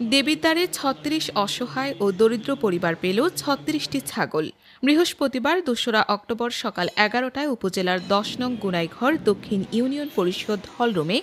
দেবিদ্বারে ছত্রিশ অসহায় ও দরিদ্র পরিবার পেল ছত্রিশটি ছাগল। বৃহস্পতিবার দোসরা অক্টোবর সকাল এগারোটায় উপজেলার দশ নং গুনাইঘর দক্ষিণ ইউনিয়ন পরিষদ হলরুমে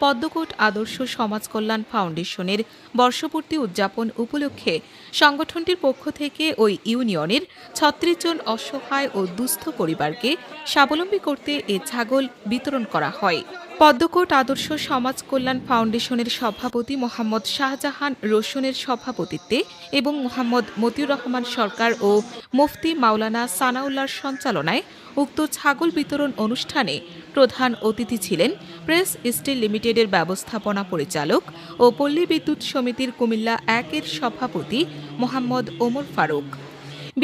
পদ্মকোট আদর্শ সমাজ কল্যাণ ফাউন্ডেশনের বর্ষপূর্তি উদযাপন উপলক্ষে সংগঠনটির পক্ষ থেকে ওই ইউনিয়নের ছত্রিশ জন অসহায় ও দুস্থ পরিবারকে স্বাবলম্বী করতে এ ছাগল বিতরণ করা হয়। পদ্মকোট আদর্শ সমাজ কল্যাণ ফাউন্ডেশনের সভাপতি মোহাম্মদ শাহজাহান রোশনের সভাপতিত্বে এবং মোহাম্মদ মতিউর রহমান সরকার ও মুফতি মাওলানা সানাউল্লাহর সঞ্চালনায় উক্ত ছাগল বিতরণ অনুষ্ঠানে প্রধান অতিথি ছিলেন প্রেস স্টিল লিমিটেডের ব্যবস্থাপনা পরিচালক ও পল্লী বিদ্যুৎ সমিতির কুমিল্লা একের সভাপতি মোহাম্মদ ওমর ফারুক।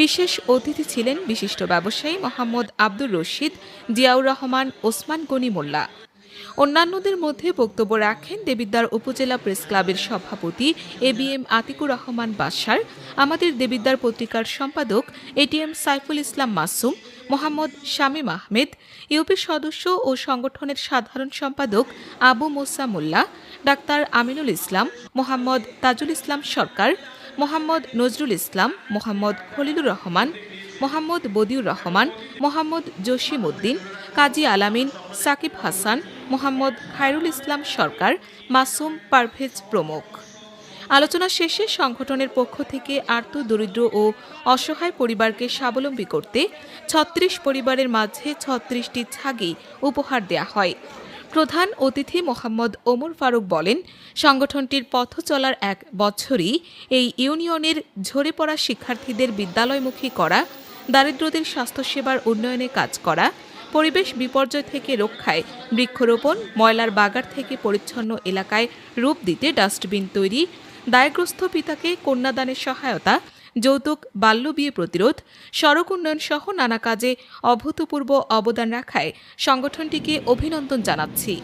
বিশেষ অতিথি ছিলেন বিশিষ্ট ব্যবসায়ী মোহাম্মদ আব্দুর রশিদ, জিয়াউর রহমান, ওসমান গনি মোল্লা। অন্যান্যদের মধ্যে বক্তব্য রাখেন দেবিদ্বার উপজেলা প্রেস ক্লাবের সভাপতি A B M Atiqur Rahman Basar আমাদের দেবিদ্বার পত্রিকার সম্পাদক এটিএম সাইফুল ইসলাম মাসুম, মোহাম্মদ শামীম আহমেদ, ইউপি সদস্য ও সংগঠনের সাধারণ সম্পাদক আবু মোসা মোল্লা, ডাক্তার আমিনুল ইসলাম, মোহাম্মদ তাজুল ইসলাম সরকার, মোহাম্মদ নজরুল ইসলাম, মোহাম্মদ খলিলুর রহমান মোহাম্মদ বদিউর রহমান, মোহাম্মদ জসিম উদ্দিন কাজী আলামিন সাকিব হাসান, মোহাম্মদ খায়রুল ইসলাম সরকার, মাসুম পারভেজ প্রমুখ। আলোচনা শেষে সংগঠনের পক্ষ থেকে আর্ত দরিদ্র ও অসহায় পরিবারকে স্বাবলম্বী করতে ছত্রিশ পরিবারের মাঝে ছত্রিশটি ছাগি উপহার দেয়া হয়। প্রধান অতিথি মোহাম্মদ ওমর ফারুক বলেন, সংগঠনটির পথ চলার এক বছরই এই ইউনিয়নের ঝরে পড়া শিক্ষার্থীদের বিদ্যালয়মুখী করা দারিদ্রদের স্বাস্থ্যসেবার উন্নয়নে কাজ করা, পরিবেশ বিপর্যয় থেকে রক্ষায় বৃক্ষরোপণ, ময়লার বাগার থেকে পরিচ্ছন্ন এলাকায় রূপ দিতে ডাস্টবিন তৈরি, দায়গ্রস্ত পিতাকে কন্যাদানের সহায়তা, যৌতুক বাল্যবিয়ে প্রতিরোধ, সড়ক উন্নয়ন সহ নানা কাজে অভূতপূর্ব অবদান রাখায় সংগঠনটিকে অভিনন্দন জানাচ্ছি।